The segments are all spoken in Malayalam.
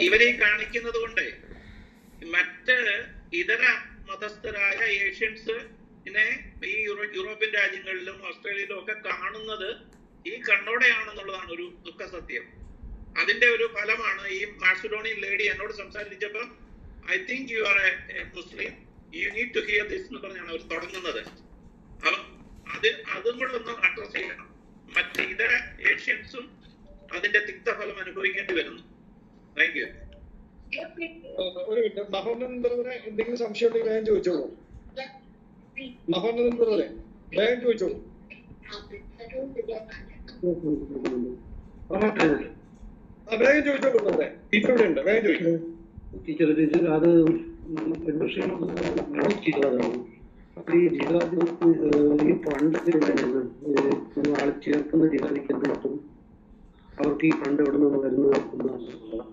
ഇവരെ കാണിക്കുന്നത് കൊണ്ട് മറ്റ് ഇതര മതസ്ഥരായ ഏഷ്യൻസ് ഇനെ ഈ യൂറോ യൂറോപ്യൻ രാജ്യങ്ങളിലും ഓസ്ട്രേലിയയിലും ഒക്കെ കാണുന്നത് ഈ കണ്ണോടെയാണെന്നുള്ളതാണ് ഒരു ദുഃഖ സത്യം. അതിന്റെ ഒരു ഫലമാണ് ഈ മാസിഡോണിയൻ ലേഡി എന്നോട് സംസാരിച്ചപ്പോൾ I think you are a Muslim you need to hear this എന്ന് പറഞ്ഞാണ് അവർ തുടങ്ങുന്നത്. അത് അതും കൂടെ ഒന്ന് അഡ്രസ് ചെയ്യണം. മറ്റ് ഇതര ഏഷ്യൻസും അതിന്റെ തിക്തഫലം അനുഭവിക്കേണ്ടി വരുന്നു. താങ്ക് യു ഒരു മിനിറ്റ്. മഹോന്നതൻ എന്തെങ്കിലും സംശയം ഉണ്ടെങ്കിൽ വേഗം ചോദിച്ചോളൂ. വേഗം വേഗം ടീച്ചറുടെ ഉണ്ട്. വേഗം ചോദിച്ചോളൂ ടീച്ചർ ടീച്ചർ അത് ഈ ഈ ചേർക്കുന്ന കിട്ടും അവർക്ക് ഈ ഫണ്ട് എവിടെ നിന്ന് വരുന്നത്?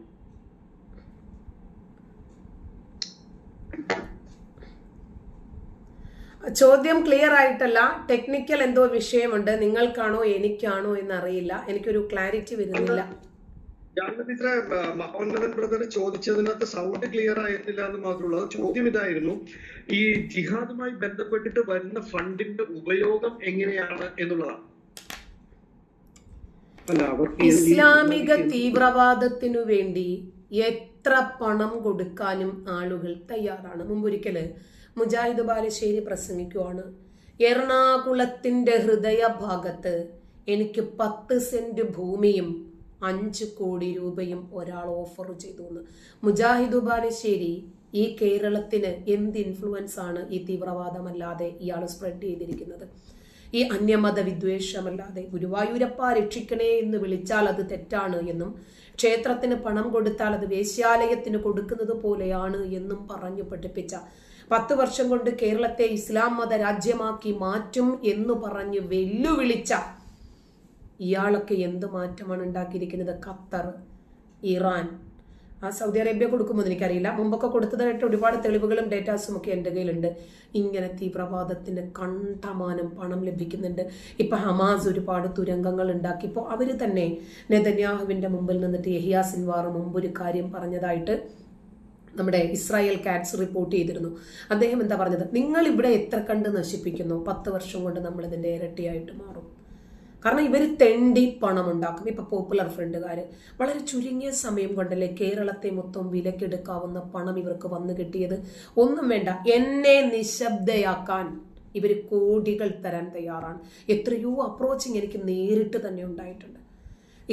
ചോദ്യം ക്ലിയർ ആയിട്ടല്ല. ടെക്നിക്കൽ എന്തോ വിഷയമുണ്ട്. നിങ്ങൾക്കാണോ എനിക്കാണോ എന്ന് എന്നറിയില്ല. എനിക്കൊരു ക്ലാരിറ്റി വരുന്നില്ല. മഹോന്നതൻ ബ്രദർ ചോദിച്ചതിനകത്ത് സൗണ്ട് ക്ലിയർ ആയിട്ടില്ല എന്ന് മാത്രമുള്ള ചോദ്യം ഇതായിരുന്നു. ഈ ജിഹാദുമായി ബന്ധപ്പെട്ടിട്ട് വരുന്ന ഫണ്ടിന്റെ ഉപയോഗം എങ്ങനെയാണ് എന്നുള്ളതാണ്. ഇസ്ലാമിക തീവ്രവാദത്തിനു വേണ്ടി എത്ര പണം കൊടുക്കാനും ആളുകൾ തയ്യാറാണ്. മുമ്പൊരിക്കൽ മുജാഹിദ് ബാലശ്ശേരി പ്രസംഗിക്കുവാണ്. എറണാകുളത്തിന്റെ ഹൃദയഭാഗത്ത് എനിക്ക് പത്ത് സെന്റ് ഭൂമിയും അഞ്ച് കോടി രൂപയും ഒരാൾ ഓഫർ ചെയ്തു എന്ന്. മുജാഹിദ് ബാലശ്ശേരി ഈ കേരളത്തിന് എന്ത് ഇൻഫ്ലുവൻസ് ആണ് ഈ തീവ്രവാദമല്ലാതെ ഇയാൾ സ്പ്രെഡ് ചെയ്തിരിക്കുന്നത്? ഈ അന്യമത വിദ്വേഷമല്ലാതെ ഗുരുവായൂരപ്പ രക്ഷിക്കണേ എന്ന് വിളിച്ചാൽ അത് തെറ്റാണ് എന്നും ക്ഷേത്രത്തിന് പണം കൊടുത്താൽ അത് വേശ്യാലയത്തിന് കൊടുക്കുന്നത് പോലെയാണ് എന്നും പറഞ്ഞു പഠിപ്പിച്ച. പത്ത് വർഷം കൊണ്ട് കേരളത്തെ ഇസ്ലാം മത രാജ്യമാക്കി മാറ്റും എന്ന് പറഞ്ഞ് വെല്ലുവിളിച്ച ഇയാളൊക്കെ എന്ത് മാറ്റമാണ് ഉണ്ടാക്കിയിരിക്കുന്നത്? ഖത്തർ ഇറാൻ സൗദി അറേബ്യ കൊടുക്കുമ്പോൾ എനിക്കറിയില്ല. മുമ്പൊക്കെ കൊടുത്തതായിട്ട് ഒരുപാട് തെളിവുകളും ഡേറ്റാസും ഒക്കെ എന്റെ കയ്യിലുണ്ട്. ഇങ്ങനെ തീവ്രവാദത്തിന് കണ്ടമാനം പണം ലഭിക്കുന്നുണ്ട്. ഇപ്പം ഹമാസ് ഒരുപാട് തുരങ്കങ്ങൾ ഉണ്ടാക്കി. ഇപ്പോൾ അവർ തന്നെ നെതന്യാഹുവിന്റെ മുമ്പിൽ നിന്നിട്ട് യഹിയ സിൻവാർ മുമ്പ് ഒരു കാര്യം പറഞ്ഞതായിട്ട് നമ്മുടെ ഇസ്രായേൽ കാറ്റ്സ് റിപ്പോർട്ട് ചെയ്തിരുന്നു. അദ്ദേഹം എന്താ പറഞ്ഞത്? നിങ്ങൾ ഇവിടെ എത്ര കണ്ട് നശിപ്പിക്കുന്നു? പത്ത് വർഷം കൊണ്ട് നമ്മൾ ഇതിന്റെ ഇരട്ടിയായിട്ട് മാറും. കാരണം ഇവർ തെണ്ടി പണം ഉണ്ടാക്കും. ഇപ്പൊ പോപ്പുലർ ഫ്രണ്ടുകാർ വളരെ ചുരുങ്ങിയ സമയം കൊണ്ടല്ലേ കേരളത്തെ മൊത്തം വിലക്കെടുക്കാവുന്ന പണം ഇവർക്ക് വന്നു കിട്ടിയത്? ഒന്നും വേണ്ട. എന്നെ നിശബ്ദയാക്കാൻ ഇവർ കോടികൾ തരാൻ തയ്യാറാണ്. എത്രയോ അപ്രോച്ചിങ് എനിക്ക് നേരിട്ട് തന്നെ ഉണ്ടായിട്ടുണ്ട്.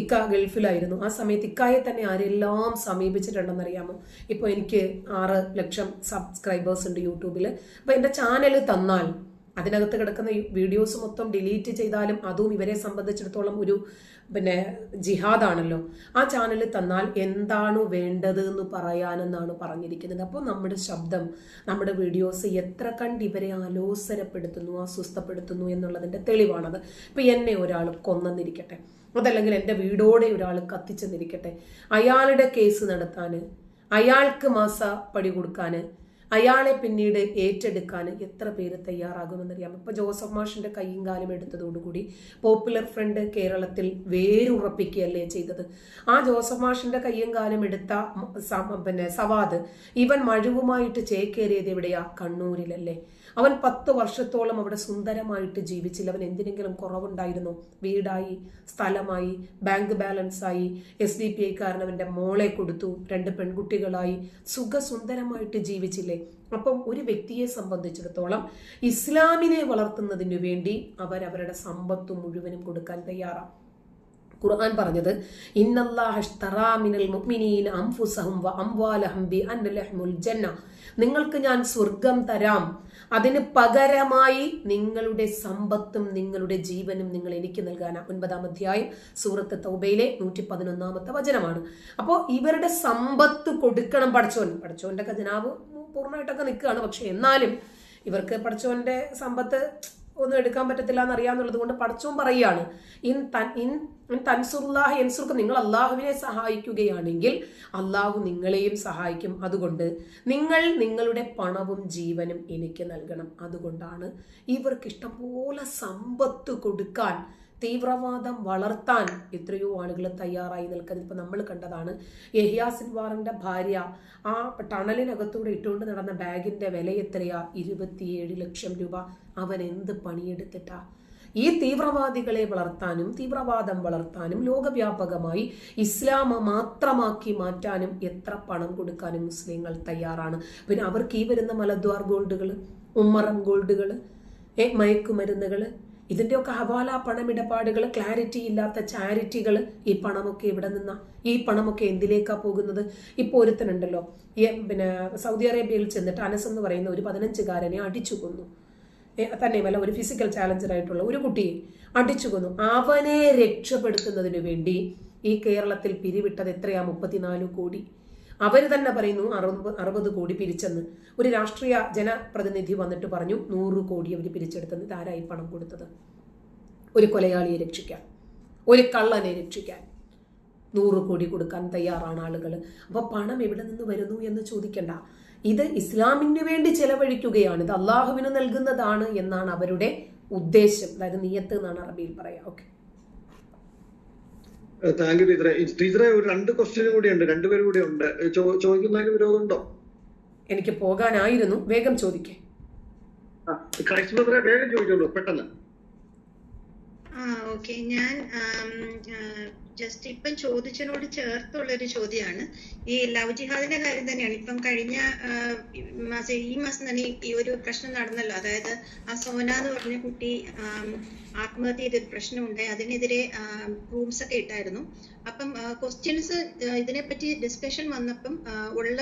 ഇക്ക ഗൾഫിലായിരുന്നു. ആ സമയത്ത് ഇക്കായെ തന്നെ ആരെല്ലാം സമീപിച്ചിട്ടുണ്ടെന്ന് അറിയാമോ ഇപ്പോൾ എനിക്ക് ആറ് ലക്ഷം സബ്സ്ക്രൈബേഴ്സ് ഉണ്ട് യൂട്യൂബിൽ അപ്പോൾ എന്റെ ചാനൽ തന്നാൽ അതിനകത്ത് കിടക്കുന്ന വീഡിയോസ് മൊത്തം ഡിലീറ്റ് ചെയ്താലും അതും ഇവരെ സംബന്ധിച്ചിടത്തോളം ഒരു പിന്നെ ജിഹാദാണല്ലോ. ആ ചാനൽ തന്നാൽ എന്താണ് വേണ്ടത് എന്ന് പറയാനെന്നാണ് പറഞ്ഞിരിക്കുന്നത്. അപ്പോൾ നമ്മുടെ ശബ്ദം നമ്മുടെ വീഡിയോസ് എത്ര കണ്ട് ഇവരെ ആലോസരപ്പെടുത്തുന്നു അസ്വസ്ഥപ്പെടുത്തുന്നു എന്നുള്ളതിന്റെ തെളിവാണത്. ഇപ്പം എന്നെ ഒരാൾ കൊന്നെന്നിരിക്കട്ടെ. അതല്ലെങ്കിൽ എന്റെ വീടോടെ ഒരാൾ കത്തിച്ചെന്നിരിക്കട്ടെ. അയാളുടെ കേസ് നടത്താൻ അയാൾക്ക് മാസ പടി കൊടുക്കാൻ അയാളെ പിന്നീട് ഏറ്റെടുക്കാൻ എത്ര പേര് തയ്യാറാകുമെന്നറിയാം. ഇപ്പൊ ജോസഫ് മാഷിന്റെ കൈയും കാലും എടുത്തതോടുകൂടി പോപ്പുലർ ഫ്രണ്ട് കേരളത്തിൽ വേരുറപ്പിക്കുകയല്ലേ ചെയ്തത്. ആ ജോസഫ് മാഷിന്റെ കൈയും കാലും എടുത്ത പിന്നെ സവാദ് ഇവൻ മഴുവുമായിട്ട് ചേക്കേറിയത് എവിടെയാ? കണ്ണൂരിലല്ലേ. അവൻ പത്ത് വർഷത്തോളം അവിടെ സുന്ദരമായിട്ട് ജീവിച്ചില്ല. അവൻ എന്തിനെങ്കിലും കുറവുണ്ടായിരുന്നു. വീടായി സ്ഥലമായി ബാങ്ക് ബാലൻസ് ആയി എസ് ഡി പി ഐക്കാരൻ അവന്റെ മോളെ കൊടുത്തു രണ്ട് പെൺകുട്ടികളായി സുഖസുന്ദരമായിട്ട് ജീവിച്ചില്ലേ? അപ്പം ഒരു വ്യക്തിയെ സംബന്ധിച്ചിടത്തോളം ഇസ്ലാമിനെ വളർത്തുന്നതിനു വേണ്ടി അവർ അവരുടെ സമ്പത്ത് മുഴുവനും കൊടുക്കാൻ തയ്യാറാണ്. ഖുർആൻ പറഞ്ഞത് നിങ്ങൾക്ക് ഞാൻ സ്വർഗം തരാം. അതിന് പകരമായി നിങ്ങളുടെ സമ്പത്തും നിങ്ങളുടെ ജീവനും നിങ്ങൾ എനിക്ക് നൽകാനാ ഒൻപതാം അധ്യായം സൂറത്ത് തൗബയിലെ നൂറ്റി പതിനൊന്നാമത്തെ വചനമാണ്. അപ്പോൾ ഇവരുടെ സമ്പത്ത് കൊടുക്കണം പഠിച്ചോൻ പഠിച്ചോന്റെ ഖജനാവ് പൂർണമായിട്ടൊക്കെ നിൽക്കുകയാണ്. പക്ഷെ എന്നാലും ഇവർക്ക് പഠിച്ചോന്റെ സമ്പത്ത് ഒന്നും എടുക്കാൻ പറ്റത്തില്ല എന്നറിയാന്നുള്ളത് കൊണ്ട് പടച്ചോൻ പറയുകയാണ്. ഇൻ തൻ ഇൻ ഇൻ തൻസുറുല്ലാഹ് എൻസുർക്ക് നിങ്ങൾ അള്ളാഹുവിനെ സഹായിക്കുകയാണെങ്കിൽ അള്ളാഹു നിങ്ങളെയും സഹായിക്കും. അതുകൊണ്ട് നിങ്ങൾ നിങ്ങളുടെ പണവും ജീവനും എനിക്ക് നൽകണം. അതുകൊണ്ടാണ് ഇവർക്ക് ഇഷ്ടംപോലെ സമ്പത്ത് കൊടുക്കാൻ തീവ്രവാദം വളർത്താൻ എത്രയോ ആളുകൾ തയ്യാറായി നിൽക്കുന്നത് ഇപ്പം നമ്മൾ കണ്ടതാണ്. യഹിയാ സിൻവാറിന്റെ ഭാര്യ ആ ടണലിനകത്തൂടെ ഇട്ടുകൊണ്ട് നടന്ന ബാഗിന്റെ വില എത്രയാ? ഇരുപത്തിയേഴ് ലക്ഷം രൂപ. അവൻ എന്ത് പണിയെടുത്തിട്ടാ? ഈ തീവ്രവാദികളെ വളർത്താനും തീവ്രവാദം വളർത്താനും ലോകവ്യാപകമായി ഇസ്ലാം മാത്രമാക്കി മാറ്റാനും എത്ര പണം കൊടുക്കാനും മുസ്ലിങ്ങൾ തയ്യാറാണ്. പിന്നെ അവർക്ക് ഈ വരുന്ന മലദ്വാർ ഗോൾഡുകൾ ഉമ്മറം ഗോൾഡുകൾ മയക്കുമരുന്നുകൾ ഇതിന്റെയൊക്കെ ഹവാല പണമിടപാടുകൾ ക്ലാരിറ്റി ഇല്ലാത്ത ചാരിറ്റികൾ ഈ പണമൊക്കെ ഇവിടെ നിന്നാ. ഈ പണമൊക്കെ എന്തിലേക്കാ പോകുന്നത്? ഇപ്പോൾ ഒരുത്തനുണ്ടല്ലോ. പിന്നെ സൗദി അറേബ്യയിൽ ചെന്നിട്ട് അനസ് എന്ന് പറയുന്ന ഒരു പതിനഞ്ചുകാരനെ അടിച്ചു കൊന്നു. തന്നെ തന്നെയുമല്ല ഒരു ഫിസിക്കൽ ചാലഞ്ചർ ആയിട്ടുള്ള ഒരു കുട്ടിയെ അടിച്ചു കൊന്നു. അവനെ രക്ഷപ്പെടുത്തുന്നതിന് വേണ്ടി ഈ കേരളത്തിൽ പിരിവിട്ടത് എത്രയാ? മുപ്പത്തിനാല് കോടി. അവർ തന്നെ പറയുന്നു അറുപത് അറുപത് കോടി പിരിച്ചെന്ന്. ഒരു രാഷ്ട്രീയ ജനപ്രതിനിധി വന്നിട്ട് പറഞ്ഞു നൂറ് കോടി അവർ പിരിച്ചെടുത്തെന്ന്. ഇതാരായി പണം കൊടുത്തത്? ഒരു കൊലയാളിയെ രക്ഷിക്കാൻ ഒരു കള്ളനെ രക്ഷിക്കാൻ നൂറ് കോടി കൊടുക്കാൻ തയ്യാറാണ് ആളുകൾ അപ്പോൾ പണം എവിടെ നിന്ന് വരുന്നു എന്ന് ചോദിക്കണ്ട. ഇത് ഇസ്ലാമിന് വേണ്ടി ചെലവഴിക്കുകയാണ്. ഇത് അള്ളാഹുവിന് നൽകുന്നതാണ് എന്നാണ് അവരുടെ ഉദ്ദേശം. അതായത് നിയത്ത് എന്നാണ് അറബിയിൽ പറയാ. ഓക്കെ. താങ്ക് യു ടീച്ചറെ. ടീച്ചറെ ഒരു രണ്ട് ക്വസ്റ്റ്യൻ കൂടി ഉണ്ട്. രണ്ടുപേരും കൂടി ഉണ്ട്. ചോദിക്കുന്നതിന് വിരോധമുണ്ടോ? എനിക്ക് പോകാനായിരുന്നു. വേഗം ചോദിക്കേ. ക്രൈസ്റ്റ് വേഗം ചോദിച്ചോളൂ പെട്ടെന്ന്. ഓക്കെ ഞാൻ ജസ്റ്റ് ഇപ്പം ചോദിച്ചതിനോട് ചേർത്തുള്ള ഒരു ചോദ്യമാണ് ഈ ലവ് ജിഹാദിന്റെ കാര്യം തന്നെയാണ്. ഇപ്പം കഴിഞ്ഞ ആ, മാസം ഈ മാസം തന്നെ ഈ- ഒരു പ്രശ്നം നടന്നല്ലോ. അതായത് ആ സോന എന്ന് പറഞ്ഞ കുട്ടി ആം, ആത്മഹത്യ ചെയ്തൊരു പ്രശ്നം ഉണ്ടായി അതിനെതിരെ റൂംസ് ഒക്കെ ഇട്ടായിരുന്നു. അപ്പം ക്വസ്റ്റ്യൻസ് ഇതിനെപ്പറ്റി ഡിസ്കഷൻ വന്നപ്പം ഉള്ള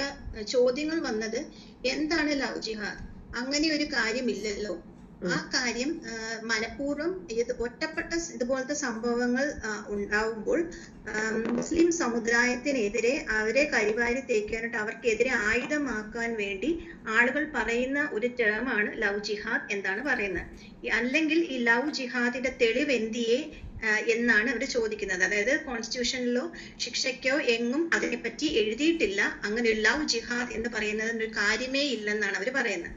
ചോദ്യങ്ങൾ വന്നത് എന്താണ് ലവ് ജിഹാദ്? അങ്ങനെ ഒരു കാര്യമില്ലല്ലോ. ആ കാര്യം മനഃപൂർവം ഇത് ഒറ്റപ്പെട്ട ഇതുപോലത്തെ സംഭവങ്ങൾ ഉണ്ടാകുമ്പോൾ ഉണ്ടാവുമ്പോൾ മുസ്ലിം സമുദായത്തിനെതിരെ അവരെ കരിവാരി തേക്കാനായിട്ട് അവർക്കെതിരെ ആയുധമാക്കാൻ വേണ്ടി ആളുകൾ പറയുന്ന ഒരു ടേമാണ് ലവ് ജിഹാദ് എന്നാണ് പറയുന്നത്. അല്ലെങ്കിൽ ഈ ലവ് ജിഹാദിന്റെ തെളിവ് എന്തിയെ എന്നാണ് അവർ ചോദിക്കുന്നത്. അതായത് കോൺസ്റ്റിറ്റ്യൂഷനിലോ ശിക്ഷയ്ക്കോ എങ്ങും അതിനെപ്പറ്റി എഴുതിയിട്ടില്ല. അങ്ങനെ ഒരു ലവ് ജിഹാദ് എന്ന് പറയുന്നതിന് ഒരു കാര്യമേ ഇല്ലെന്നാണ് അവർ പറയുന്നത്.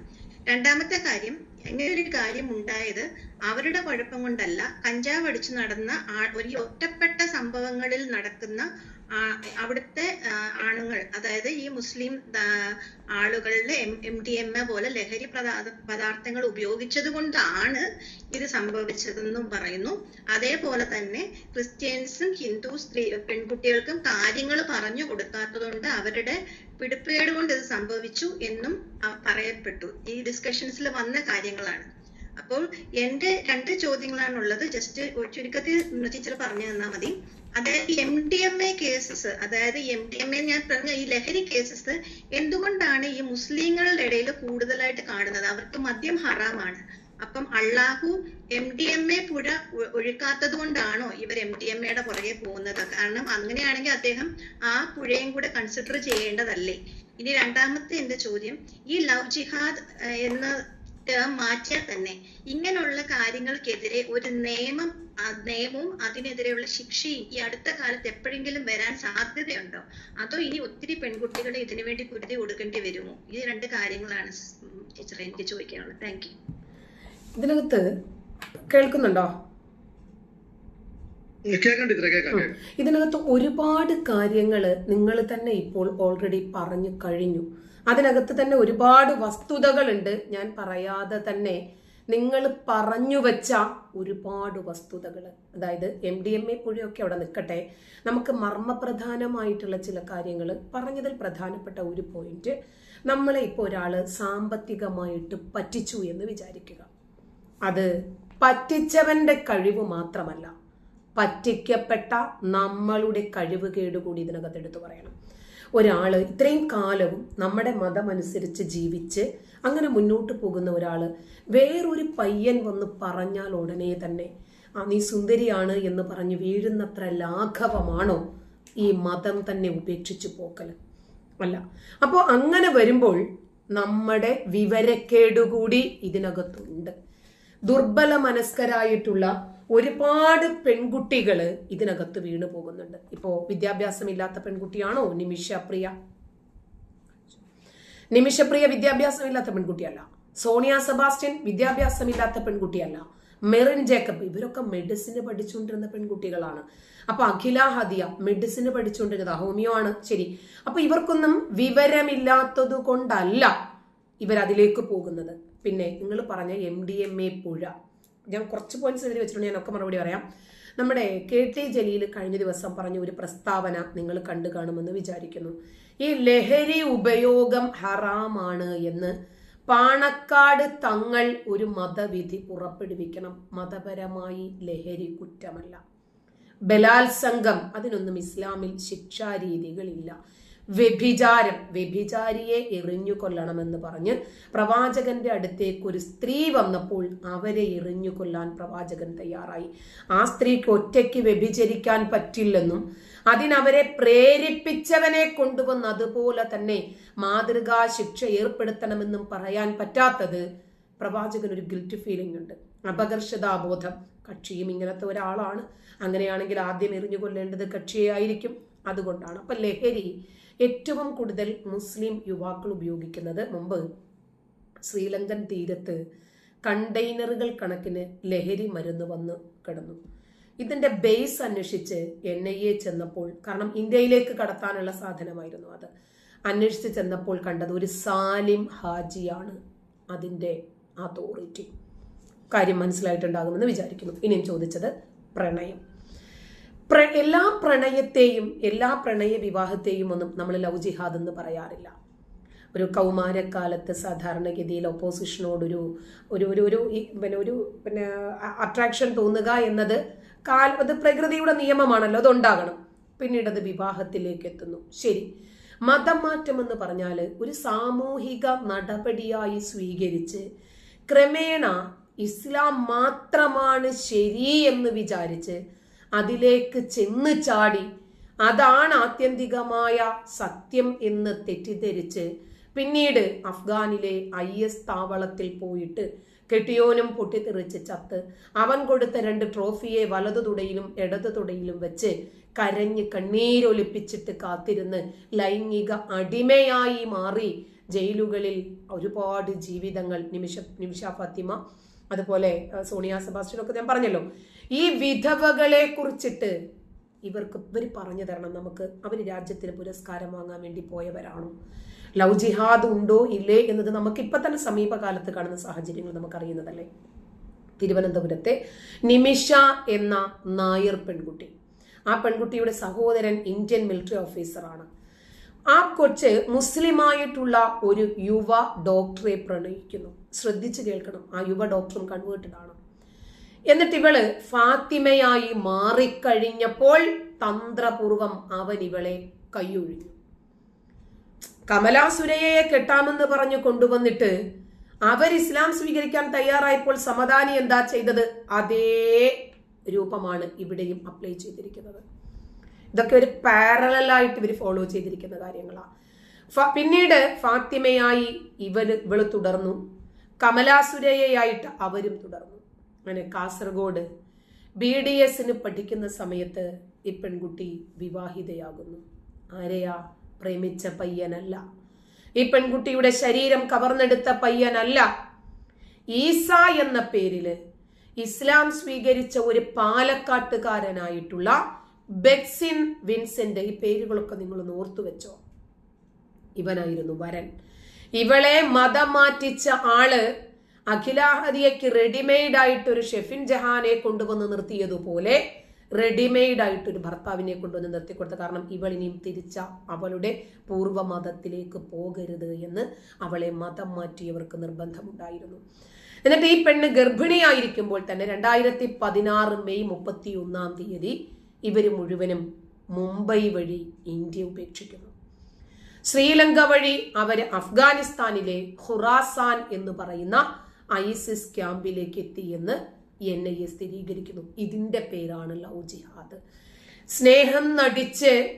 രണ്ടാമത്തെ കാര്യം ഇങ്ങനെ ഒരു കാര്യം ഉണ്ടായത് അവരുടെ കുഴപ്പം കൊണ്ടല്ല. കഞ്ചാവ് അടിച്ചു നടന്ന ഒരു ഒറ്റപ്പെട്ട സംഭവങ്ങളിൽ നടക്കുന്ന അവിടുത്തെ ആണുങ്ങൾ അതായത് ഈ മുസ്ലിം ആളുകളുടെ എം ഡി എം എ പോലെ ലഹരി പദാർത്ഥങ്ങൾ ഉപയോഗിച്ചത് കൊണ്ടാണ് ഇത് സംഭവിച്ചതെന്നും പറയുന്നു. അതേപോലെ തന്നെ ക്രിസ്ത്യൻസും ഹിന്ദു സ്ത്രീ പെൺകുട്ടികൾക്കും കാര്യങ്ങൾ പറഞ്ഞു കൊടുക്കാത്തതുകൊണ്ട് അവരുടെ പിടിപ്പേട് കൊണ്ട് ഇത് സംഭവിച്ചു എന്നും പറയപ്പെട്ടു. ഈ ഡിസ്കഷൻസിൽ വന്ന കാര്യങ്ങളാണ്. അപ്പോൾ എന്റെ രണ്ട് ചോദ്യങ്ങളാണുള്ളത്. ജസ്റ്റ് ചുരുക്കത്തിൽ ടീച്ചർ പറഞ്ഞു തന്നാൽ മതി. അതായത് M D M A cases അതായത് എം ഡി എം എ ഞാൻ പറഞ്ഞ ഈ ലഹരി കേസസ് എന്തുകൊണ്ടാണ് ഈ മുസ്ലിങ്ങളുടെ ഇടയിൽ കൂടുതലായിട്ട് കാണുന്നത്? അവർക്ക് മദ്യം ഹറാമാണ്. അപ്പം Allahu M D M A പുഴ ഒഴുക്കാത്തത് കൊണ്ടാണോ ഇവർ എം ഡി എം എയുടെ പുറകെ പോകുന്നത്? കാരണം അങ്ങനെയാണെങ്കിൽ അദ്ദേഹം ആ പുഴയും കൂടെ കൺസിഡർ ചെയ്യേണ്ടതല്ലേ? ഇനി രണ്ടാമത്തെ എന്റെ ചോദ്യം. ഈ ലവ് ജിഹാദ് എന്ന ടേം മാറ്റിയാൽ തന്നെ ഇങ്ങനെയുള്ള കാര്യങ്ങൾക്കെതിരെ ഒരു നിയമം നിയമവും അതിനെതിരെയുള്ള ശിക്ഷയും ഈ അടുത്ത കാലത്ത് എപ്പോഴെങ്കിലും വരാൻ സാധ്യതയുണ്ടോ? അതോ ഇനി ഒത്തിരി പെൺകുട്ടികൾ ഇതിനു വേണ്ടി കുരുതി കൊടുക്കേണ്ടി വരുമോ? ഈ രണ്ട് കാര്യങ്ങളാണ് ടീച്ചറെ എനിക്ക് ചോദിക്കാനുള്ളത്. താങ്ക് യു ഇതിനകത്ത് കേൾക്കുന്നുണ്ടോ? ഇതിനകത്ത് ഒരുപാട് കാര്യങ്ങൾ നിങ്ങൾ തന്നെ ഇപ്പോൾ ഓൾറെഡി പറഞ്ഞു കഴിഞ്ഞു. അതിനകത്ത് തന്നെ ഒരുപാട് വസ്തുതകളുണ്ട്. ഞാൻ പറയാതെ തന്നെ നിങ്ങൾ പറഞ്ഞു വെച്ച ഒരുപാട് വസ്തുതകൾ. അതായത് എം ഡി എം എ പുഴയൊക്കെ അവിടെ നിൽക്കട്ടെ. നമുക്ക് മർമ്മപ്രധാനമായിട്ടുള്ള ചില കാര്യങ്ങൾ പറഞ്ഞതിൽ പ്രധാനപ്പെട്ട ഒരു പോയിന്റ് നമ്മളെ ഇപ്പോൾ ഒരാൾ സാമ്പത്തികമായിട്ട് പറ്റിച്ചു എന്ന് വിചാരിക്കുക. അത് പറ്റിച്ചവന്റെ കഴിവ് മാത്രമല്ല പറ്റിക്കപ്പെട്ട നമ്മളുടെ കഴിവ് കേടുകൂടി ഇതിനകത്ത് എടുത്തു പറയണം. ഒരാൾ ഇത്രയും കാലവും നമ്മുടെ മതമനുസരിച്ച് ജീവിച്ച് അങ്ങനെ മുന്നോട്ട് പോകുന്ന ഒരാൾ വേറൊരു പയ്യൻ വന്ന് പറഞ്ഞാൽ ഉടനെ തന്നെ ആ നീ സുന്ദരിയാണ് എന്ന് പറഞ്ഞ് വീഴുന്നത്ര ലാഘവമാണോ ഈ മതം തന്നെ ഉപേക്ഷിച്ച് പോക്കൽ അല്ല. അപ്പോൾ അങ്ങനെ വരുമ്പോൾ നമ്മുടെ വിവരക്കേടുകൂടി ഇതിനകത്തുണ്ട്. ദുർബല മനസ്കരായിട്ടുള്ള ഒരുപാട് പെൺകുട്ടികൾ ഇതിനകത്ത് വീണു പോകുന്നുണ്ട്. ഇപ്പോ വിദ്യാഭ്യാസമില്ലാത്ത പെൺകുട്ടിയാണോ? നിമിഷപ്രിയ. നിമിഷപ്രിയ വിദ്യാഭ്യാസമില്ലാത്ത പെൺകുട്ടിയല്ല. സോണിയ സെബാസ്റ്റ്യൻ വിദ്യാഭ്യാസമില്ലാത്ത പെൺകുട്ടിയല്ല. മെറിൻ ജേക്കബ് ഇവരൊക്കെ മെഡിസിന് പഠിച്ചുകൊണ്ടിരുന്ന പെൺകുട്ടികളാണ്. അപ്പൊ അഖില ഹദിയ മെഡിസിന് പഠിച്ചുകൊണ്ടിരുന്നത്. ഹോമിയോ ആണ്. ശരി. അപ്പൊ ഇവർക്കൊന്നും വിവരമില്ലാത്തത് കൊണ്ടല്ല ഇവരതിലേക്ക് പോകുന്നത്. പിന്നെ നിങ്ങൾ പറഞ്ഞ എം ഡി എം എ പുഴ. ഞാൻ കുറച്ച് പോയിന്റ്സ് എഴുതി വെച്ചിട്ടുണ്ട് ഞാൻ ഒക്കെ മറുപടി പറയാം. നമ്മുടെ കെ ടി ജലീൽ കഴിഞ്ഞ ദിവസം പറഞ്ഞ ഒരു പ്രസ്താവന നിങ്ങൾ കണ്ടു കാണുമെന്ന് വിചാരിക്കുന്നു. ഈ ലഹരി ഉപയോഗം ഹറാമാണ് എന്ന് പാണക്കാട് തങ്ങൾ ഒരു മതവിധി പുറപ്പെടുവിക്കണം. മതപരമായി ലഹരി കുറ്റമല്ല. ബലാത്സംഗം അതിനൊന്നും ഇസ്ലാമിൽ ശിക്ഷാരീതികളില്ല. വ്യഭിചാരം വ്യഭിചാരിയെ എറിഞ്ഞു കൊല്ലണമെന്ന് പറഞ്ഞ് പ്രവാചകന്റെ അടുത്തേക്ക് ഒരു സ്ത്രീ വന്നപ്പോൾ അവരെ എറിഞ്ഞു കൊല്ലാൻ പ്രവാചകൻ തയ്യാറായി. ആ സ്ത്രീക്ക് ഒറ്റയ്ക്ക് വ്യഭിചരിക്കാൻ പറ്റില്ലെന്നും അതിനവരെ പ്രേരിപ്പിച്ചവനെ കൊണ്ടുവന്ന് അതുപോലെ തന്നെ മാതൃകാ ശിക്ഷ ഏർപ്പെടുത്തണമെന്നും പറയാൻ പറ്റാത്തത് പ്രവാചകൻ ഒരു ഗിൽറ്റ് ഫീലിംഗ് ഉണ്ട്. അപകർഷതാബോധം. കക്ഷിയും ഇങ്ങനത്തെ ഒരാളാണ്. അങ്ങനെയാണെങ്കിൽ ആദ്യം എറിഞ്ഞു കൊല്ലേണ്ടത് കക്ഷിയെ ആയിരിക്കും അതുകൊണ്ടാണ്. അപ്പൊ ലഹരി ഏറ്റവും കൂടുതൽ മുസ്ലിം യുവാക്കൾ ഉപയോഗിക്കുന്നത് മുമ്പ് ശ്രീലങ്കൻ തീരത്ത് കണ്ടെയ്നറുകൾ കണക്കിന് ലഹരി മരുന്ന് വന്ന് കിടന്നു. ഇതിന്റെ ബേസ് അന്വേഷിച്ച് എൻ ഐ എ ചെന്നപ്പോൾ കാരണം ഇന്ത്യയിലേക്ക് കടത്താനുള്ള സാധനമായിരുന്നു അത്. അന്വേഷിച്ച് ചെന്നപ്പോൾ കണ്ടത് ഒരു സാലിം ഹാജിയാണ് അതിന്റെ അതോറിറ്റി. കാര്യം മനസ്സിലായിട്ടുണ്ടാകുമെന്ന് വിചാരിക്കുന്നു. ഇനിയും ചോദിച്ചത് പ്രണയം. പ്ര എല്ലാ പ്രണയത്തെയും എല്ലാ പ്രണയ വിവാഹത്തെയും ഒന്നും നമ്മൾ ലവ് ജിഹാദ് എന്ന് പറയാറില്ല. ഒരു കൗമാരക്കാലത്ത് സാധാരണഗതിയിൽ ഒപ്പോസിഷനോടൊരു ഒരു ഒരു ഒരു പിന്നെ ഒരു പിന്നെ അട്രാക്ഷൻ തോന്നുക എന്നത് കാൽ അത് പ്രകൃതിയുടെ നിയമമാണല്ലോ അതുണ്ടാകണം. പിന്നീട് അത് വിവാഹത്തിലേക്ക് എത്തുന്നു. ശരി. മതം മാറ്റം എന്ന് പറഞ്ഞാൽ ഒരു സാമൂഹിക നടപടിയായി സ്വീകരിച്ച് ക്രമേണ ഇസ്ലാം മാത്രമാണ് ശരി എന്ന് വിചാരിച്ച് അതിലേക്ക് ചെന്ന് ചാടി. അതാണ് ആത്യന്തികമായ സത്യം എന്ന് തെറ്റിദ്ധരിച്ച് പിന്നീട് അഫ്ഗാനിലെ ഐ എസ് താവളത്തിൽ പോയിട്ട് കെട്ടിയോനും പൊട്ടിത്തെറിച്ച് ചത്ത് അവൻ കൊടുത്ത രണ്ട് ട്രോഫിയെ വലതു തുടയിലും ഇടതു തുടയിലും വെച്ച് കരഞ്ഞ് കണ്ണീരൊലിപ്പിച്ചിട്ട് കാത്തിരുന്ന് ലൈംഗിക അടിമയായി മാറി. ജയിലുകളിൽ ഒരുപാട് ജീവിതങ്ങൾ. നിമിഷ നിമിഷ ഫാത്തിമ അതുപോലെ സോണിയ സെബാസ്റ്റ്യൻ ഒക്കെ ഞാൻ പറഞ്ഞല്ലോ. ഈ വിധവകളെ കുറിച്ചിട്ട് ഇവർക്ക് ഇവർ പറഞ്ഞു തരണം നമുക്ക് അവർ രാജ്യത്തിന് പുരസ്കാരം വാങ്ങാൻ വേണ്ടി പോയവരാണോ? ലവ് ജിഹാദ് ഉണ്ടോ? ഇല്ലേ? എന്നത് നമുക്ക് ഇപ്പൊ തന്നെ സമീപകാലത്ത് കാണുന്ന സാഹചര്യങ്ങൾ നമുക്കറിയുന്നതല്ലേ? തിരുവനന്തപുരത്തെ നിമിഷ എന്ന നായർ പെൺകുട്ടി. ആ പെൺകുട്ടിയുടെ സഹോദരൻ ഇന്ത്യൻ മിലിറ്ററി ഓഫീസറാണ് ആ കൊച്ച് മുസ്ലിമായിട്ടുള്ള ഒരു യുവ ഡോക്ടറെ പ്രണയിക്കുന്നു. ശ്രദ്ധിച്ചു കേൾക്കണം. ആ യുവ ഡോക്ടറും കൺവേർട്ടഡ് ആണ്. എന്നിട്ട് ഇവൾ ഫാത്തിമയായി മാറിക്കഴിഞ്ഞപ്പോൾ തന്ത്രപൂർവം അവൻ ഇവളെ കൈയൊഴിഞ്ഞു. കമലാസുരയെ കെട്ടാമെന്ന് പറഞ്ഞു കൊണ്ടുവന്നിട്ട് അവർ ഇസ്ലാം സ്വീകരിക്കാൻ തയ്യാറായപ്പോൾ സമദാനി എന്താ ചെയ്തത്? അതേ രൂപമാണ് ഇവിടെയും അപ്ലൈ ചെയ്തിരിക്കുന്നത്. ഇതൊക്കെ ഒരു പാരലായിട്ട് ഇവർ ഫോളോ ചെയ്തിരിക്കുന്ന കാര്യങ്ങളാണ് പിന്നീട് ഫാത്തിമയായി ഇവർ ഇവൾ തുടർന്നു. കമലാസുരയായിട്ട് അവരും തുടർന്നു. അങ്ങനെ കാസർഗോഡ് ബി ഡി എസിന് പഠിക്കുന്ന സമയത്ത് ഈ പെൺകുട്ടി വിവാഹിതയാകുന്നു. ആരെയാ? പ്രേമിച്ച പയ്യനല്ല. ഈ പെൺകുട്ടിയുടെ ശരീരം കവർന്നെടുത്ത പയ്യനല്ല. ഈസ എന്ന പേരിൽ ഇസ്ലാം സ്വീകരിച്ച ഒരു പാലക്കാട്ടുകാരനായിട്ടുള്ള ബെക്സിൻ വിൻസെന്റ് ഈ പേരുകളൊക്കെ നിങ്ങൾ ഓർത്തു വെച്ചോ ഇവനായിരുന്നു വരൻ. ഇവളെ മതം മാറ്റിച്ച ആൾ അഖിലാഹദിയക്ക് റെഡിമെയ്ഡ് ആയിട്ട് ഒരു ഷെഫിൻ ജഹാനെ കൊണ്ടുവന്ന് നിർത്തിയതുപോലെ റെഡിമെയ്ഡ് ആയിട്ട് ഒരു ഭർത്താവിനെ കൊണ്ടുവന്ന് നിർത്തിക്കൊടുത്ത കാരണം ഇവൾ ഇനിയും തിരിച്ച അവളുടെ പൂർവ മതത്തിലേക്ക് പോകരുത് എന്ന് അവളെ മതം മാറ്റിയവർക്ക് നിർബന്ധമുണ്ടായിരുന്നു. എന്നിട്ട് ഈ പെണ്ണ് ഗർഭിണിയായിരിക്കുമ്പോൾ തന്നെ രണ്ടായിരത്തി പതിനാറ് മെയ് മുപ്പത്തി ഒന്നാം തീയതി ഇവർ മുഴുവനും മുംബൈ വഴി ഇന്ത്യ ഉപേക്ഷിക്കുന്നു. ശ്രീലങ്ക വഴി അവർ അഫ്ഗാനിസ്ഥാനിലെ ഖുറാസാൻ എന്ന് പറയുന്ന ഐസിസ് ക്യാമ്പിലേക്ക് എത്തിയെന്ന് എൻ ഐ എ സ്ഥിരീകരിക്കുന്നു. ഇതിന്റെ പേരാണ് ലവ് ജിഹാദ്. സ്നേഹം നടിച്ച്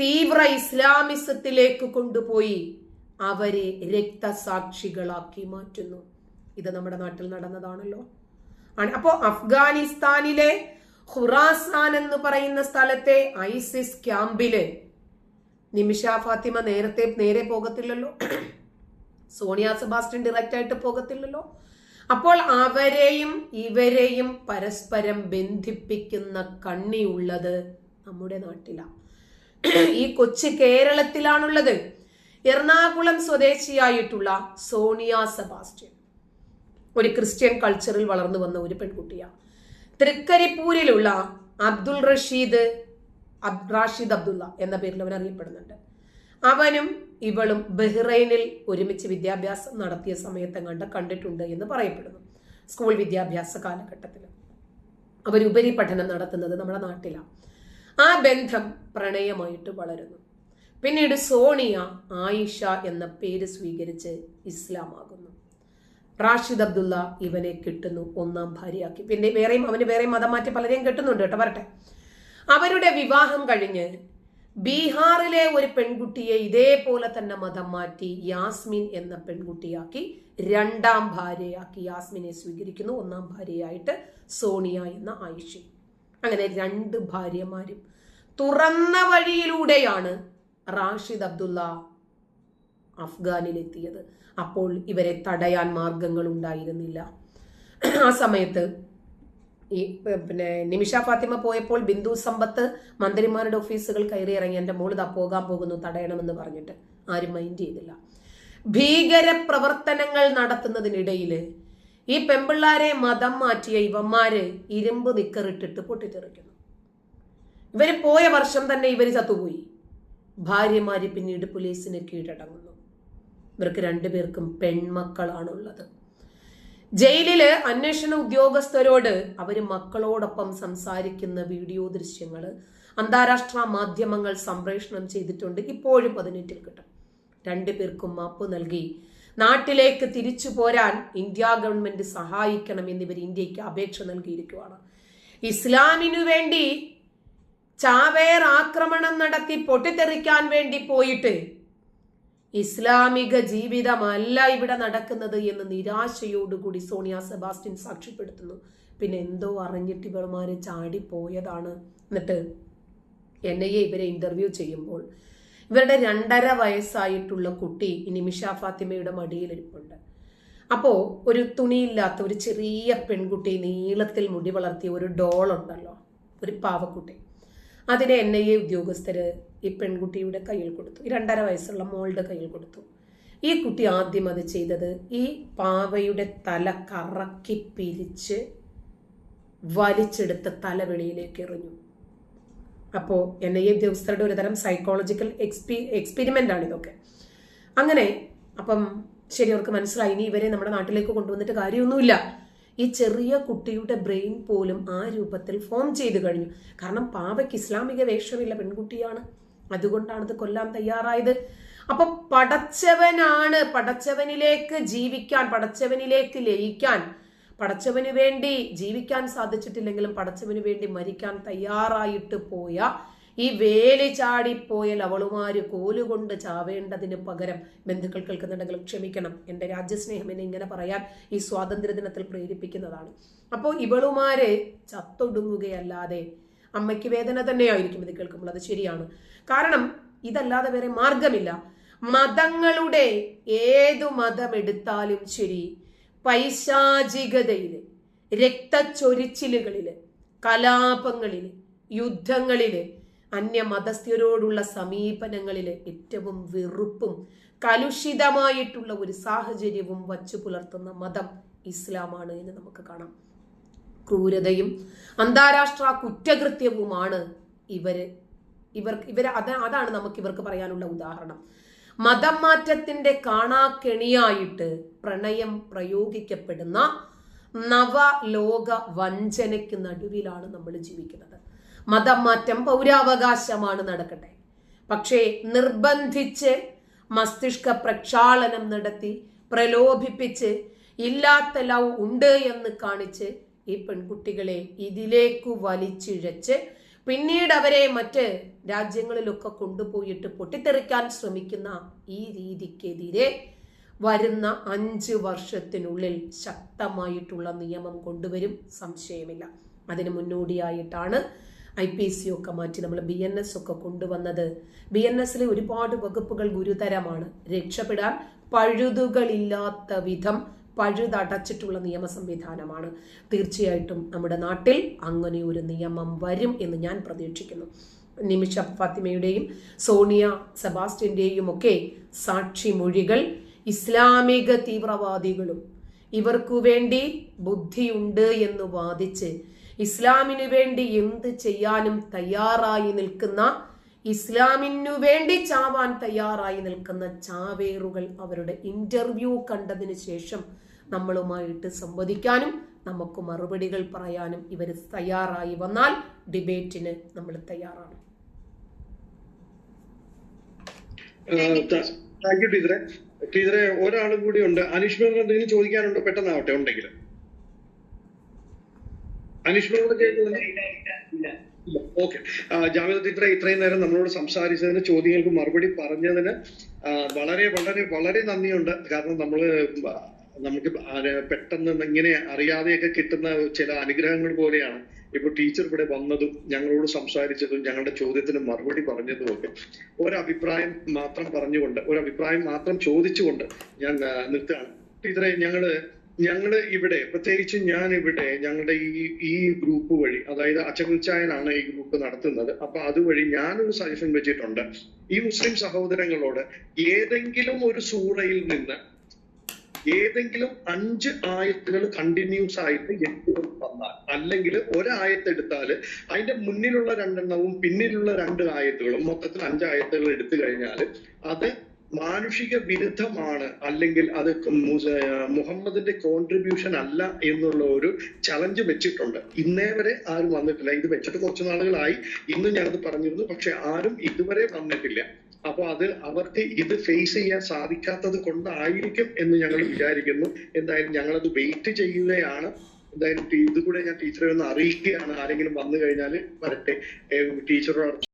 തീവ്ര ഇസ്ലാമിസത്തിലേക്ക് കൊണ്ടുപോയി അവരെ രക്തസാക്ഷികളാക്കി മാറ്റുന്നു. ഇത് നമ്മുടെ നാട്ടിൽ നടന്നതാണല്ലോ. ആണ്. അപ്പോ അഫ്ഗാനിസ്ഥാനിലെ ഖുറാസാൻ എന്ന് പറയുന്ന സ്ഥലത്തെ ഐസിസ് ക്യാമ്പിൽ നിമിഷ ഫാത്തിമ നേരത്തെ നേരെ പോകത്തില്ലല്ലോ. സോണിയ സെബാസ്റ്റ്യൻ ഡയറക്റ്റ് ആയിട്ട് പോകത്തില്ലല്ലോ. അപ്പോൾ അവരെയും ഇവരെയും പരസ്പരം ബന്ധിപ്പിക്കുന്ന കണ്ണിയുള്ളത് നമ്മുടെ നാട്ടിലാണ് ഈ കൊച്ചു കേരളത്തിലാണുള്ളത്. എറണാകുളം സ്വദേശിയായിട്ടുള്ള സോണിയ സെബാസ്റ്റ്യൻ. ഒരു ക്രിസ്ത്യൻ കൾച്ചറിൽ വളർന്നു വന്ന ഒരു പെൺകുട്ടിയാണ് തൃക്കരിപ്പൂരിലുള്ള അബ്ദുൾ റഷീദ് റാഷിദ് അബ്ദുള്ള എന്ന പേരിൽ അവൻ അറിയപ്പെടുന്നുണ്ട്. അവനും ഇവളും ബഹ്റൈനിൽ ഒരുമിച്ച് വിദ്യാഭ്യാസം നടത്തിയ സമയത്ത് കണ്ട് കണ്ടിട്ടുണ്ട് എന്ന് പറയപ്പെടുന്നു. സ്കൂൾ വിദ്യാഭ്യാസ കാലഘട്ടത്തിൽ. അവർ ഉപരിപഠനം നടത്തുന്നത് നമ്മുടെ നാട്ടിലാണ് ആ ബന്ധം പ്രണയമായിട്ട് വളരുന്നു. പിന്നീട് സോണിയ ആയിഷ എന്ന പേര് സ്വീകരിച്ച് ഇസ്ലാമാകുന്നു. റാഷിദ് അബ്ദുള്ള ഇവനെ കിട്ടുന്നു ഒന്നാം ഭാര്യയാക്കി. പിന്നെ വേറെയും അവന് വേറെയും മതം മാറ്റി പലരെയും കിട്ടുന്നുണ്ട് കേട്ടോ വരട്ടെ. അവരുടെ വിവാഹം കഴിഞ്ഞ് ബീഹാറിലെ ഒരു പെൺകുട്ടിയെ ഇതേപോലെ തന്നെ മതം മാറ്റി യാസ്മിൻ എന്ന പെൺകുട്ടിയാക്കി രണ്ടാം ഭാര്യയാക്കി യാസ്മിനെ സ്വീകരിക്കുന്നു. ഒന്നാം ഭാര്യയായിട്ട് സോണിയ എന്ന ആയിഷ. അങ്ങനെ രണ്ട് ഭാര്യമാരും തുറന്ന വഴിയിലൂടെയാണ് റാഷിദ് അബ്ദുള്ള അഫ്ഗാനിലെത്തിയത്. അപ്പോൾ ഇവരെ തടയാൻ മാർഗങ്ങൾ ഉണ്ടായിരുന്നില്ല. ആ സമയത്ത് ഈ പിന്നെ നിമിഷ ഫാത്തിമ പോയപ്പോൾ ബിന്ദു സമ്പത്ത് മന്ത്രിമാരുടെ ഓഫീസുകൾ കയറി ഇറങ്ങി എന്റെ മോൾ ദാ പോകാൻ പോകുന്നു തടയണമെന്ന് പറഞ്ഞിട്ട്. ആരും മൈൻഡ് ചെയ്തില്ല. ഭീകര പ്രവർത്തനങ്ങൾ നടത്തുന്നതിനിടയിൽ ഈ പെമ്പിള്ളാരെ മതം മാറ്റിയ ഇവന്മാര് ഇരുമ്പ് നിക്കറിട്ടിട്ട് പൊട്ടിത്തെറിക്കുന്നു. ഇവർ പോയ വർഷം തന്നെ ഇവർ ചത്തുപോയി. ഭാര്യമാര് പിന്നീട് പോലീസിന് കീഴടങ്ങുന്നു. ഇവർക്ക് രണ്ടുപേർക്കും പെൺമക്കളാണുള്ളത്. ജയിലിൽ അന്വേഷണ ഉദ്യോഗസ്ഥരോട് അവർ മക്കളോടൊപ്പം സംസാരിക്കുന്ന വീഡിയോ ദൃശ്യങ്ങൾ അന്താരാഷ്ട്ര മാധ്യമങ്ങൾ സംപ്രേഷണം ചെയ്തിട്ടുണ്ട്. ഇപ്പോഴും പതിനെട്ടിൽ കിട്ടും. രണ്ടു പേർക്കും മാപ്പ് നൽകി. നാട്ടിലേക്ക് തിരിച്ചു പോരാൻ ഇന്ത്യ ഗവൺമെന്റ് സഹായിക്കണം എന്നിവർ ഇന്ത്യയ്ക്ക് അപേക്ഷ നൽകിയിരിക്കുകയാണ്. ഇസ്ലാമിനു വേണ്ടി ചാവേർ ആക്രമണം നടത്തി പൊട്ടിത്തെറിക്കാൻ വേണ്ടി പോയിട്ട് ഇസ്ലാമിക ജീവിതമല്ല ഇവിടെ നടക്കുന്നത് എന്ന് നിരാശയോടുകൂടി സോണിയ സെബാസ്റ്റ്യൻ സാക്ഷ്യപ്പെടുത്തുന്നു. പിന്നെ എന്തോ അറിഞ്ഞിട്ട് ചാടി ചാടിപ്പോയതാണ്. എന്നിട്ട് എൻ ഐ എ ഇവരെ ഇന്റർവ്യൂ ചെയ്യുമ്പോൾ ഇവരുടെ രണ്ടര വയസ്സായിട്ടുള്ള കുട്ടി നിമിഷ ഫാത്തിമയുടെ മടിയിലിരിപ്പുണ്ട്. അപ്പോൾ ഒരു തുണിയില്ലാത്ത ഒരു ചെറിയ പെൺകുട്ടി നീളത്തിൽ മുടി വളർത്തിയ ഒരു ഡോളുണ്ടല്ലോ ഒരു പാവക്കുട്ടി. അതിനെ എൻ ഐ എ ഉദ്യോഗസ്ഥര് ഈ പെൺകുട്ടിയുടെ കയ്യിൽ കൊടുത്തു. ഈ രണ്ടര വയസ്സുള്ള മോളുടെ കയ്യിൽ കൊടുത്തു. ഈ കുട്ടി ആദ്യം അത് ചെയ്തത് ഈ പാവയുടെ തല കറക്കി പിരിച്ച് വലിച്ചെടുത്ത് തല വെളിയിലേക്ക് എറിഞ്ഞു. അപ്പോൾ എൻ ഐ എ ഉദ്യോഗസ്ഥരുടെ ഒരു തരം സൈക്കോളജിക്കൽ എക്സ്പി എക്സ്പെരിമെന്റ് ആണ് ഇതൊക്കെ. അങ്ങനെ അപ്പം ശരി അവർക്ക് മനസ്സിലായി. ഇനി ഇവരെ നമ്മുടെ നാട്ടിലേക്ക് കൊണ്ടുവന്നിട്ട് കാര്യമൊന്നുമില്ല. ഈ ചെറിയ കുട്ടിയുടെ ബ്രെയിൻ പോലും ആ രൂപത്തിൽ ഫോം ചെയ്തു കഴിഞ്ഞു. കാരണം പാവയ്ക്ക് ഇസ്ലാമിക വേഷമില്ല പെൺകുട്ടിയാണ്. അതുകൊണ്ടാണ് ഇത് കൊല്ലാൻ തയ്യാറായത്. അപ്പൊ പടച്ചവനാണ് പടച്ചവനിലേക്ക് ജീവിക്കാൻ പടച്ചവനിലേക്ക് ലയിക്കാൻ പടച്ചവന് വേണ്ടി ജീവിക്കാൻ സാധിച്ചിട്ടില്ലെങ്കിലും പടച്ചവന് വേണ്ടി മരിക്കാൻ തയ്യാറായിട്ട് പോയ ഈ വേലി ചാടിപ്പോയ ലവളുമാര് കോലുകൊണ്ട് ചാവേണ്ടതിന് പകരം ബന്ധുക്കൾ കേൾക്കുന്നുണ്ടെങ്കിലും ക്ഷമിക്കണം. എന്റെ രാജ്യസ്നേഹം എന്നെ ഇങ്ങനെ പറയാൻ ഈ സ്വാതന്ത്ര്യ ദിനത്തിൽ പ്രേരിപ്പിക്കുന്നതാണ്. അപ്പോൾ ഇവളുമാര് ചത്തൊടുങ്ങുകയല്ലാതെ അമ്മയ്ക്ക് വേദന തന്നെയായിരിക്കും ഇത് കേൾക്കുമ്പോൾ. അത് ശരിയാണ്. കാരണം ഇതല്ലാതെ വേറെ മാർഗമില്ല. മതങ്ങളുടെ ഏതു മതം എടുത്താലും ശരി പൈശാചികതയിൽ രക്തച്ചൊരിച്ചിലുകളിൽ കലാപങ്ങളിൽ യുദ്ധങ്ങളിൽ അന്യമതസ്ഥരോടുള്ള സമീപനങ്ങളിൽ ഏറ്റവും വെറുപ്പും കലുഷിതമായിട്ടുള്ള ഒരു സാഹചര്യവും വച്ചു പുലർത്തുന്ന മതം ഇസ്ലാമാണ് എന്ന് നമുക്ക് കാണാം. ക്രൂരതയും അന്താരാഷ്ട്ര കുറ്റകൃത്യവുമാണ് ഇവർ. ഇവർ ഇവർ അത് അതാണ് നമുക്ക് ഇവർക്ക് പറയാനുള്ള ഉദാഹരണം. മതം മാറ്റത്തിന്റെ കാണാക്കെണിയായിട്ട് പ്രണയം പ്രയോഗിക്കപ്പെടുന്ന നവലോക വഞ്ചനയ്ക്ക് നടുവിലാണ് നമ്മൾ ജീവിക്കുന്നത്. മതം മാറ്റം പൗരാവകാശമാണ് നടക്കട്ടെ. പക്ഷേ നിർബന്ധിച്ച് മസ്തിഷ്ക പ്രക്ഷാളനം നടത്തി പ്രലോഭിപ്പിച്ച് ഇല്ലാത്ത ലവ് ഉണ്ട് എന്ന് കാണിച്ച് ഈ പെൺകുട്ടികളെ ഇതിലേക്കു വലിച്ചിഴച്ച് പിന്നീട് അവരെ മറ്റ് രാജ്യങ്ങളിലൊക്കെ കൊണ്ടുപോയിട്ട് പൊട്ടിത്തെറിക്കാൻ ശ്രമിക്കുന്ന ഈ രീതിക്കെതിരെ വരുന്ന അഞ്ച് വർഷത്തിനുള്ളിൽ ശക്തമായിട്ടുള്ള നിയമം കൊണ്ടുവരും. സംശയമില്ല. അതിന് മുന്നോടിയായിട്ടാണ് ഐ പി സി ഒക്കെ മാറ്റി നമ്മൾ ബി എൻ എസ് ഒക്കെ കൊണ്ടുവന്നത്. ബി എൻ എസിലെ ഒരുപാട് വകുപ്പുകൾ ഗുരുതരമാണ്. രക്ഷപ്പെടാൻ പഴുതുകളില്ലാത്ത വിധം പഴുതടച്ചിട്ടുള്ള നിയമ സംവിധാനമാണ് തീർച്ചയായിട്ടും നമ്മുടെ നാട്ടിൽ അങ്ങനെ ഒരു നിയമം വരും എന്ന് ഞാൻ പ്രതീക്ഷിക്കുന്നു. നിമിഷ ഫാത്തിമയുടെയും സോണിയ സെബാസ്റ്റ്യന്റെയും ഒക്കെ സാക്ഷി സാക്ഷിമൊഴികൾ ഇസ്ലാമിക തീവ്രവാദികളും ഇവർക്കു വേണ്ടി ബുദ്ധിയുണ്ട് എന്ന് വാദിച്ച് ഇസ്ലാമിനു വേണ്ടി എന്ത് ചെയ്യാനും തയ്യാറായി നിൽക്കുന്ന ഇസ്ലാമിനു വേണ്ടി ചാവാൻ തയ്യാറായി നിൽക്കുന്ന ചാവേറുകൾ അവരുടെ ഇന്റർവ്യൂ കണ്ടതിന് ശേഷം നമ്മളുമായിട്ട് സംവദിക്കാനും നമുക്ക് മറുപടികൾ പറയാനും ഇവർ തയ്യാറായി വന്നാൽ ഡിബേറ്റിന് നമ്മൾ തയ്യാറാണ്. താങ്ക് യു ടീച്ചറെ. ടീച്ചറെ ഒരാളും കൂടി ഉണ്ട്. അനീഷ്മയോട് എന്തെങ്കിലും ചോദിക്കാനുണ്ടോ? പെട്ടെന്നാവട്ടെ ഉണ്ടെങ്കിൽ അനീഷ്മയോട് കേൾക്കുന്നില്ല ഓക്കെ. ജാമ്യത ടീച്ചറെ ഇത്രയും നേരം നമ്മളോട് സംസാരിച്ചതിന് ചോദ്യങ്ങൾക്ക് മറുപടി പറഞ്ഞതിന് വളരെ വളരെ വളരെ നന്ദിയുണ്ട്. കാരണം നമ്മൾ ആ, നമുക്ക് പെട്ടെന്ന് ഇങ്ങനെ അറിയാതെയൊക്കെ കിട്ടുന്ന ചില അനുഗ്രഹങ്ങൾ പോലെയാണ്. ഇപ്പൊ ടീച്ചർ ഇവിടെ വന്നതും ഞങ്ങളോട് സംസാരിച്ചതും ഞങ്ങളുടെ ചോദ്യത്തിന് മറുപടി പറഞ്ഞതും ഒക്കെ ഒരഭിപ്രായം മാത്രം പറഞ്ഞുകൊണ്ട് ഒരഭിപ്രായം മാത്രം ചോദിച്ചുകൊണ്ട് ഞാൻ നിർത്തുകയാണ്. ടീച്ചറെ ഞങ്ങൾ ഞങ്ങൾ ഇവിടെ പ്രത്യേകിച്ച് ഞാൻ ഇവിടെ ഞങ്ങളുടെ ഈ ഈ ഗ്രൂപ്പ് വഴി അതായത് അച്ചകുൽച്ചായനാണ് ഈ ഗ്രൂപ്പ് നടത്തുന്നത്. അപ്പൊ അതുവഴി ഞാനൊരു സജഷൻ വെച്ചിട്ടുണ്ട്. ഈ മുസ്ലിം സഹോദരങ്ങളോട് ഏതെങ്കിലും ഒരു സൂറയിൽ നിന്ന് ഏതെങ്കിലും അഞ്ച് ആയത്തുകൾ കണ്ടിന്യൂസ് ആയിട്ട് എപ്പോഴും വന്നാൽ അല്ലെങ്കിൽ ഒരായത്തെടുത്താൽ അതിന്റെ മുന്നിലുള്ള രണ്ടെണ്ണവും പിന്നിലുള്ള രണ്ട് ആയത്തുകളും മൊത്തത്തിൽ അഞ്ച് ആയത്തുകൾ എടുത്തു കഴിഞ്ഞാൽ അത് മാനുഷിക വിരുദ്ധമാണ് അല്ലെങ്കിൽ അത് മുഹമ്മദിന്റെ കോൺട്രിബ്യൂഷൻ അല്ല എന്നുള്ള ഒരു ചലഞ്ച് വെച്ചിട്ടുണ്ട്. ഇന്നേ വരെ ആരും വന്നിട്ടില്ല. ഇത് വെച്ചിട്ട് കുറച്ച് നാളുകളായി. ഇന്ന് ഞാനത് പറഞ്ഞിരുന്നു. പക്ഷെ ആരും ഇതുവരെ വന്നിട്ടില്ല. അപ്പൊ അത് അവർക്ക് ഇത് ഫേസ് ചെയ്യാൻ സാധിക്കാത്തത് കൊണ്ടായിരിക്കും എന്ന് ഞങ്ങൾ വിചാരിക്കുന്നു. എന്തായാലും ഞങ്ങൾ അത് വെയിറ്റ് ചെയ്യുകയാണ്. എന്തായാലും ഇത് കൂടെ ഞാൻ ടീച്ചറെ ഒന്ന് അറിയിക്കുകയാണ്. ആരെങ്കിലും വന്നു കഴിഞ്ഞാൽ വരട്ടെ. ടീച്ചറോട്